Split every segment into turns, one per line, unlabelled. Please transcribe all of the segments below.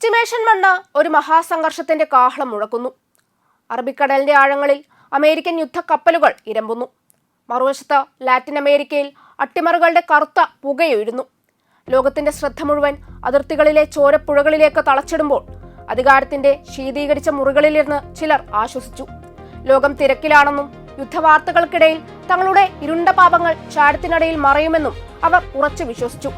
Estimation മണ്ണ് ഒരു മഹാസംഘർഷത്തിന്റെ കാഹളം മുഴക്കുന്നു. അറബിക്കടലിന്റെ ആഴങ്ങളിൽ അമേരിക്കൻ യുദ്ധക്കപ്പലുകൾ ഇരമ്പുന്നു. മറുവശത്ത് ലാറ്റിൻ അമേരിക്കയിൽ അട്ടിമറികളുടെ കറുത്ത പുകയുയരുന്നു ലോകത്തിന്റെ ശ്രദ്ധ മുഴുവൻ അതിർത്തികളിലെ ചോരപ്പുഴകളിലേക്ക് തളച്ചിടുമ്പോൾ അധികാരത്തിന്റെ ശീതീകരിച്ച മുറികളിലിരുന്ന് ചിലർ ആശ്വസിച്ചു. ലോകം തിരക്കിലാണെന്നും യുദ്ധവാർത്തകൾക്കിടയിൽ തങ്ങളുടെ ഇരുണ്ട പാപങ്ങൾ ചാരത്തിനടയിൽ മറയുമെന്നും അവർ ഉറച്ചു വിശ്വസിച്ചു.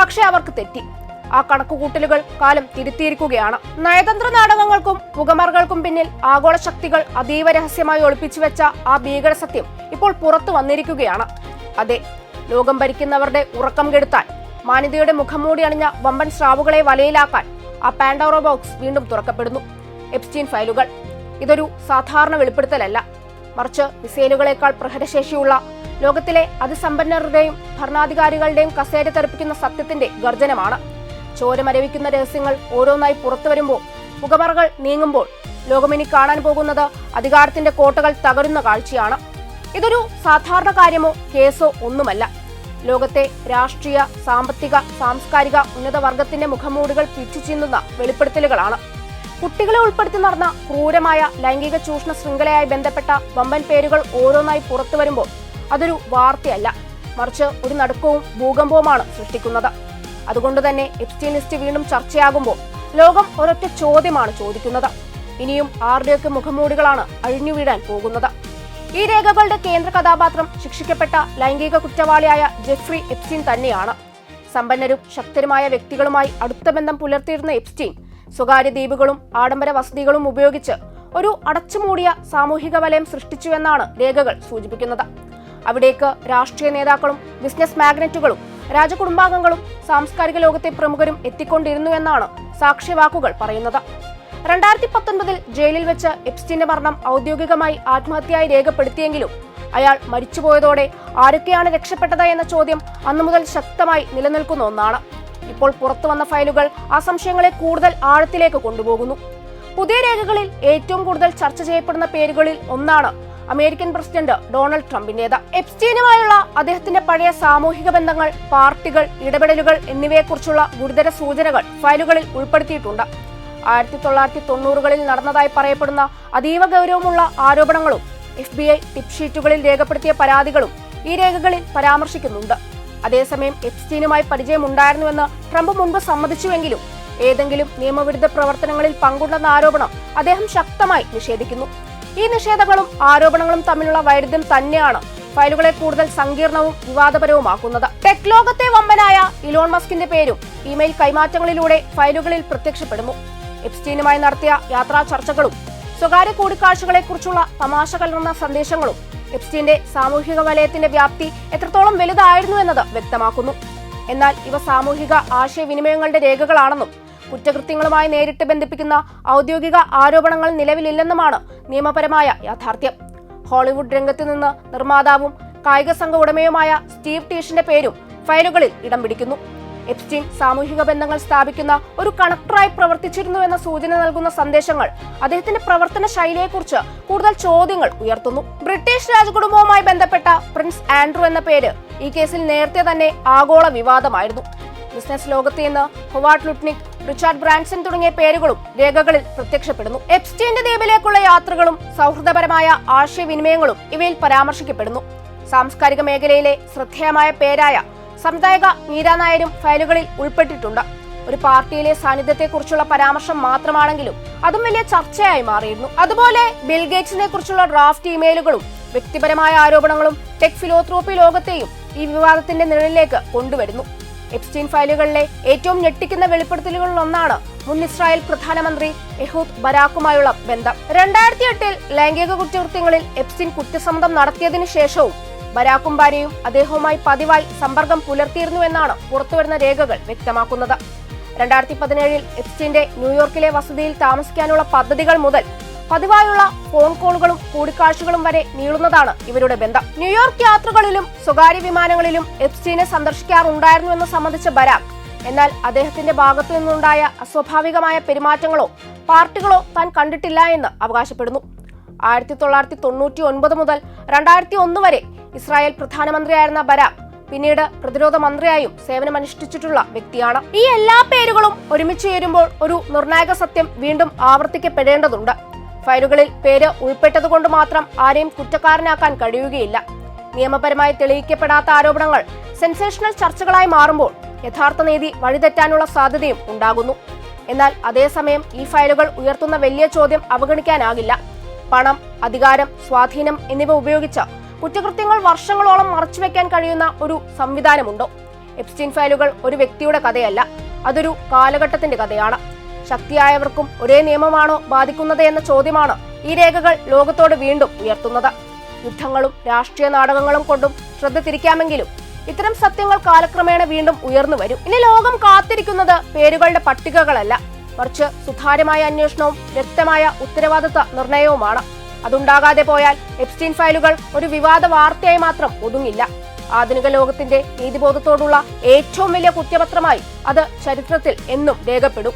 പക്ഷേ അവർക്ക് തെറ്റി. ആ കണക്കുകൂട്ടലുകൾ കാലം തിരുത്തിയിരിക്കുകയാണ്. നയതന്ത്ര നാടകങ്ങൾക്കും പുകമറകൾക്കും പിന്നിൽ ആഗോള ശക്തികൾ അതീവ രഹസ്യമായി ഒളിപ്പിച്ചു വെച്ച ആ ഭീകര സത്യം ഇപ്പോൾ പുറത്തു വന്നിരിക്കുകയാണ്. അതെ ലോകം ഭരിക്കുന്നവരുടെ ഉറക്കം കെടുത്താൻ മാന്യതയുടെ മുഖംമൂടി അണിഞ്ഞ വമ്പൻ സ്രാവുകളെ വലയിലാക്കാൻ ആ പാൻഡോറോ ബോക്സ് വീണ്ടും തുറക്കപ്പെടുന്നു. എപ്സ്റ്റീൻ ഫയലുകൾ. ഇതൊരു സാധാരണ വെളിപ്പെടുത്തലല്ല. മറിച്ച് മിസൈലുകളേക്കാൾ പ്രഹരശേഷിയുള്ള ലോകത്തിലെ അതിസമ്പന്നരുടെയും ഭരണാധികാരികളുടെയും കസേര തെറിപ്പിക്കുന്ന സത്യത്തിന്റെ ഗർജനമാണ്. ചോരമരവിക്കുന്ന രഹസ്യങ്ങൾ ഓരോന്നായി പുറത്തു വരുമ്പോൾ പുകമറകൾ നീങ്ങുമ്പോൾ ലോകമിനി കാണാൻ പോകുന്നത് അധികാരത്തിന്റെ കോട്ടകൾ തകരുന്ന കാഴ്ചയാണ്. ഇതൊരു സാധാരണ കാര്യമോ കേസോ ഒന്നുമല്ല. ലോകത്തെ രാഷ്ട്രീയ സാമ്പത്തിക സാംസ്കാരിക ഉന്നത വർഗത്തിന്റെ മുഖംമൂടികൾ പിച്ചു ചീന്തുന്ന വെളിപ്പെടുത്തലുകളാണ്. കുട്ടികളെ ഉൾപ്പെടുത്തി നടന്ന ക്രൂരമായ ലൈംഗിക ചൂഷണ ശൃംഖലയായി ബന്ധപ്പെട്ട വമ്പൻ പേരുകൾ ഓരോന്നായി പുറത്തു വരുമ്പോൾ അതൊരു വാർത്തയല്ല. മറിച്ച് ഒരു നടുക്കവും ഭൂകമ്പവുമാണ് സൃഷ്ടിക്കുന്നത്. അതുകൊണ്ട് തന്നെ എപ്സ്റ്റീൻ ലിസ്റ്റ് വീണ്ടും ചർച്ചയാകുമ്പോൾ ലോകം ഒരൊറ്റ ചോദ്യമാണ് ചോദിക്കുന്നത്. ഇനിയും ആരുടെയൊക്കെ മുഖംമൂടികളാണ് അഴിഞ്ഞു വീഴാൻ പോകുന്നത്? ഈ രേഖകളുടെ കേന്ദ്ര കഥാപാത്രം ശിക്ഷിക്കപ്പെട്ട ലൈംഗിക കുറ്റവാളിയായ ജെഫ്രി എപ്സ്റ്റീൻ തന്നെയാണ്. സമ്പന്നരും ശക്തരുമായ വ്യക്തികളുമായി അടുത്ത ബന്ധം പുലർത്തിയിരുന്ന എപ്സ്റ്റീൻ സ്വകാര്യ ദ്വീപുകളും ആഡംബര വസതികളും ഉപയോഗിച്ച് ഒരു അടച്ചുമൂടിയ സാമൂഹിക വലയം സൃഷ്ടിച്ചുവെന്നാണ് രേഖകൾ സൂചിപ്പിക്കുന്നത്. അവിടേക്ക് രാഷ്ട്രീയ നേതാക്കളും ബിസിനസ് മാഗ്നറ്റുകളും രാജകുടുംബാംഗങ്ങളും സാംസ്കാരിക ലോകത്തെ പ്രമുഖരും എത്തിക്കൊണ്ടിരുന്നു എന്നാണ് സാക്ഷ്യവാക്കുകൾ പറയുന്നത്. രണ്ടായിരത്തി പത്തൊൻപതിൽ ജയിലിൽ വെച്ച് എപ്സ്റ്റിന്റെ മരണം ഔദ്യോഗികമായി ആത്മഹത്യയായി രേഖപ്പെടുത്തിയെങ്കിലും അയാൾ മരിച്ചുപോയതോടെ ആരൊക്കെയാണ് രക്ഷപ്പെട്ടത് എന്ന ചോദ്യം അന്നു മുതൽ ശക്തമായി നിലനിൽക്കുന്ന ഒന്നാണ്. ഇപ്പോൾ പുറത്തു വന്ന ഫയലുകൾ ആ സംശയങ്ങളെ കൂടുതൽ ആഴത്തിലേക്ക് കൊണ്ടുപോകുന്നു. പുതിയ രേഖകളിൽ ഏറ്റവും കൂടുതൽ ചർച്ച ചെയ്യപ്പെടുന്ന പേരുകളിൽ ഒന്നാണ് അമേരിക്കൻ പ്രസിഡന്റ് ഡൊണാൾഡ് ട്രംപിന്റേത്. എപ്സ്റ്റീനുമായുള്ള അദ്ദേഹത്തിന്റെ പഴയ സാമൂഹിക ബന്ധങ്ങൾ പാർട്ടികൾ ഇടപെടലുകൾ എന്നിവയെക്കുറിച്ചുള്ള ഗുരുതര സൂചനകൾ ഫയലുകളിൽ ഉൾപ്പെടുത്തിയിട്ടുണ്ട്. ആയിരത്തി തൊള്ളായിരത്തി തൊണ്ണൂറുകളിൽ നടന്നതായി പറയപ്പെടുന്ന അതീവ ഗൗരവമുള്ള ആരോപണങ്ങളും എഫ് ബി ഐ ടിപ്പ് ഷീറ്റുകളിൽ രേഖപ്പെടുത്തിയ പരാതികളും ഈ രേഖകളിൽ പരാമർശിക്കുന്നുണ്ട്. അതേസമയം എപ്സ്റ്റീനുമായി പരിചയമുണ്ടായിരുന്നുവെന്ന് ട്രംപ് മുൻപ് സമ്മതിച്ചുവെങ്കിലും ഏതെങ്കിലും നിയമവിരുദ്ധ പ്രവർത്തനങ്ങളിൽ പങ്കുണ്ടെന്ന ആരോപണം അദ്ദേഹം ശക്തമായി നിഷേധിക്കുന്നു. ഈ നിഷേധങ്ങളും ആരോപണങ്ങളും തമ്മിലുള്ള വൈരുദ്ധ്യം തന്നെയാണ് ഫയലുകളെ കൂടുതൽ സങ്കീർണവും വിവാദപരവുമാക്കുന്നത്. ടെക് ലോകത്തെ വമ്പനായ ഇലോൺ മസ്കിന്റെ പേരും ഇമെയിൽ കൈമാറ്റങ്ങളിലൂടെ ഫയലുകളിൽ പ്രത്യക്ഷപ്പെടുന്നു. എപ്സ്റ്റീനുമായി നടത്തിയ യാത്രാ ചർച്ചകളും സ്വകാര്യ കൂടിക്കാഴ്ചകളെക്കുറിച്ചുള്ള തമാശ കലർന്ന സന്ദേശങ്ങളും എപ്സ്റ്റീന്റെ സാമൂഹിക വലയത്തിന്റെ വ്യാപ്തി എത്രത്തോളം വലുതായിരുന്നു എന്നത് വ്യക്തമാക്കുന്നു. എന്നാൽ ഇവ സാമൂഹിക ആശയവിനിമയങ്ങളുടെ രേഖകളാണെന്നും കുറ്റകൃത്യങ്ങളുമായി നേരിട്ട് ബന്ധിപ്പിക്കുന്ന ഔദ്യോഗിക ആരോപണങ്ങൾ നിലവിലില്ലെന്നുമാണ് നിയമപരമായ യാഥാർത്ഥ്യം. ഹോളിവുഡ് രംഗത്ത് നിന്ന് നിർമ്മാതാവും കായിക സംഘ ഉടമയുമായ സ്റ്റീവ് ടീഷിന്റെ പേരും ഫയലുകളിൽ ഇടം പിടിക്കുന്നു. എപ്സ്റ്റീൻ സാമൂഹിക ബന്ധങ്ങൾ സ്ഥാപിക്കുന്ന ഒരു കണക്ടറായി പ്രവർത്തിച്ചിരുന്നു എന്ന സൂചന നൽകുന്ന സന്ദേശങ്ങൾ അദ്ദേഹത്തിന്റെ പ്രവർത്തന ശൈലിയെക്കുറിച്ച് കൂടുതൽ ചോദ്യങ്ങൾ ഉയർത്തുന്നു. ബ്രിട്ടീഷ് രാജകുടുംബവുമായി ബന്ധപ്പെട്ട പ്രിൻസ് ആൻഡ്രു എന്ന പേര് ഈ കേസിൽ നേരത്തെ തന്നെ ആഗോള വിവാദമായിരുന്നു. ബിസിനസ് ലോകത്ത് നിന്ന് ഹൊവാർഡ് ലുട്നിക് റിച്ചാർഡ് ബ്രാൻസൺ തുടങ്ങിയ പേരുകളും രേഖകളിൽ പ്രത്യക്ഷപ്പെടുന്നു. എപ്സ്റ്റീന്റെ ദ്വീപിലേക്കുള്ള യാത്രകളും സൗഹൃദപരമായ ആശയവിനിമയങ്ങളും ഇവയിൽ പരാമർശിക്കപ്പെടുന്നു. സാംസ്കാരിക മേഖലയിലെ ശ്രദ്ധേയമായ പേരായ സംവിധായക മീരാനായരും ഫയലുകളിൽ ഉൾപ്പെട്ടിട്ടുണ്ട്. ഒരു പാർട്ടിയിലെ സാന്നിധ്യത്തെക്കുറിച്ചുള്ള പരാമർശം മാത്രമാണെങ്കിലും അതും വലിയ ചർച്ചയായി മാറിയിരുന്നു. അതുപോലെ ബിൽഗേറ്റ്സിനെ കുറിച്ചുള്ള ഡ്രാഫ്റ്റ് ഇമെയിലുകളും വ്യക്തിപരമായ ആരോപണങ്ങളും ടെക് ഫിലോത്രോപ്പി ലോകത്തെയും ഈ വിവാദത്തിന്റെ നിഴലിലേക്ക് കൊണ്ടുവരുന്നു. എപ്സ്റ്റീൻ ഫയലുകളിലെ ഏറ്റവും ഞെട്ടിക്കുന്ന വെളിപ്പെടുത്തലുകളിൽ ഒന്നാണ് മുൻ ഇസ്രായേൽ പ്രധാനമന്ത്രി എഹൂദ് ബരാക്കുമായുള്ള ബന്ധം. രണ്ടായിരത്തി എട്ടിൽ ലൈംഗിക കുറ്റകൃത്യങ്ങളിൽ എപ്സ്റ്റീൻ കുറ്റസമ്മതം നടത്തിയതിനു ശേഷവും ബരാക്കും ഭാര്യയും അദ്ദേഹവുമായി പതിവായി സമ്പർക്കം പുലർത്തിയിരുന്നുവെന്നാണ് പുറത്തുവരുന്ന രേഖകൾ വ്യക്തമാക്കുന്നത്. രണ്ടായിരത്തി പതിനേഴിൽ എപ്സ്റ്റീന്റെ ന്യൂയോർക്കിലെ വസതിയിൽ താമസിക്കാനുള്ള പദ്ധതികൾ മുതൽ പതിവായുള്ള ഫോൺ കോളുകളും കൂടിക്കാഴ്ചകളും വരെ നീളുന്നതാണ് ഇവരുടെ ബന്ധം. ന്യൂയോർക്ക് യാത്രകളിലും സ്വകാര്യ വിമാനങ്ങളിലും എപ്സ്റ്റീനെ സന്ദർശിക്കാറുണ്ടായിരുന്നുവെന്ന് സംബന്ധിച്ച ബരാക് എന്നാൽ അദ്ദേഹത്തിന്റെ ഭാഗത്തു നിന്നുണ്ടായ അസ്വാഭാവികമായ പെരുമാറ്റങ്ങളോ പാർട്ടികളോ താൻ കണ്ടിട്ടില്ല എന്ന് അവകാശപ്പെടുന്നു. ആയിരത്തി തൊള്ളായിരത്തി തൊണ്ണൂറ്റി ഒൻപത് മുതൽ രണ്ടായിരത്തി ഒന്ന് വരെ ഇസ്രായേൽ പ്രധാനമന്ത്രിയായിരുന്ന ബരാക് പിന്നീട് പ്രതിരോധ മന്ത്രിയായും സേവനമനുഷ്ഠിച്ചിട്ടുള്ള വ്യക്തിയാണ്. ഈ എല്ലാ പേരുകളും ഒരുമിച്ച് ചേരുമ്പോൾ ഒരു നിർണായക സത്യം വീണ്ടും ആവർത്തിക്കപ്പെടേണ്ടതുണ്ട്. ഫയലുകളിൽ പേര് ഉൾപ്പെട്ടതുകൊണ്ട് മാത്രം ആരെയും കുറ്റക്കാരനാക്കാൻ കഴിയുകയില്ല. നിയമപരമായി തെളിയിക്കപ്പെടാത്ത ആരോപണങ്ങൾ സെൻസേഷണൽ ചർച്ചകളായി മാറുമ്പോൾ യഥാർത്ഥ നീതി വഴിതെറ്റാനുള്ള സാധ്യതയും ഉണ്ടാകുന്നു. എന്നാൽ അതേസമയം ഈ ഫയലുകൾ ഉയർത്തുന്ന വലിയ ചോദ്യം അവഗണിക്കാനാകില്ല. പണം അധികാരം സ്വാധീനം എന്നിവ ഉപയോഗിച്ച് കുറ്റകൃത്യങ്ങൾ വർഷങ്ങളോളം മറച്ചുവെക്കാൻ കഴിയുന്ന ഒരു സംവിധാനമുണ്ടോ. എപ്സ്റ്റീൻ ഫയലുകൾ ഒരു വ്യക്തിയുടെ കഥയല്ല അതൊരു കാലഘട്ടത്തിന്റെ കഥയാണ്. ശക്തിയായവർക്കും ഒരേ നിയമമാണോ ബാധിക്കുന്നത് എന്ന ചോദ്യമാണ് ഈ രേഖകൾ ലോകത്തോട് വീണ്ടും ഉയർത്തുന്നത്. യുദ്ധങ്ങളും രാഷ്ട്രീയ നാടകങ്ങളും കൊണ്ടും ശ്രദ്ധ തിരിക്കാമെങ്കിലും ഇത്തരം സത്യങ്ങൾ കാലക്രമേണ വീണ്ടും ഉയർന്നു വരും. ഇനി ലോകം കാത്തിരിക്കുന്നത് പേരുകളുടെ പട്ടികകളല്ല. മറിച്ച് സുതാര്യമായ അന്വേഷണവും വ്യക്തമായ ഉത്തരവാദിത്വ നിർണയവുമാണ്. അതുണ്ടാകാതെ പോയാൽ എപ്സ്റ്റീൻ ഫയലുകൾ ഒരു വിവാദ വാർത്തയായി മാത്രം ഒതുങ്ങില്ല. ആധുനിക ലോകത്തിന്റെ നീതിബോധത്തോടുള്ള ഏറ്റവും വലിയ കുറ്റപത്രമായി അത് ചരിത്രത്തിൽ എന്നും രേഖപ്പെടും.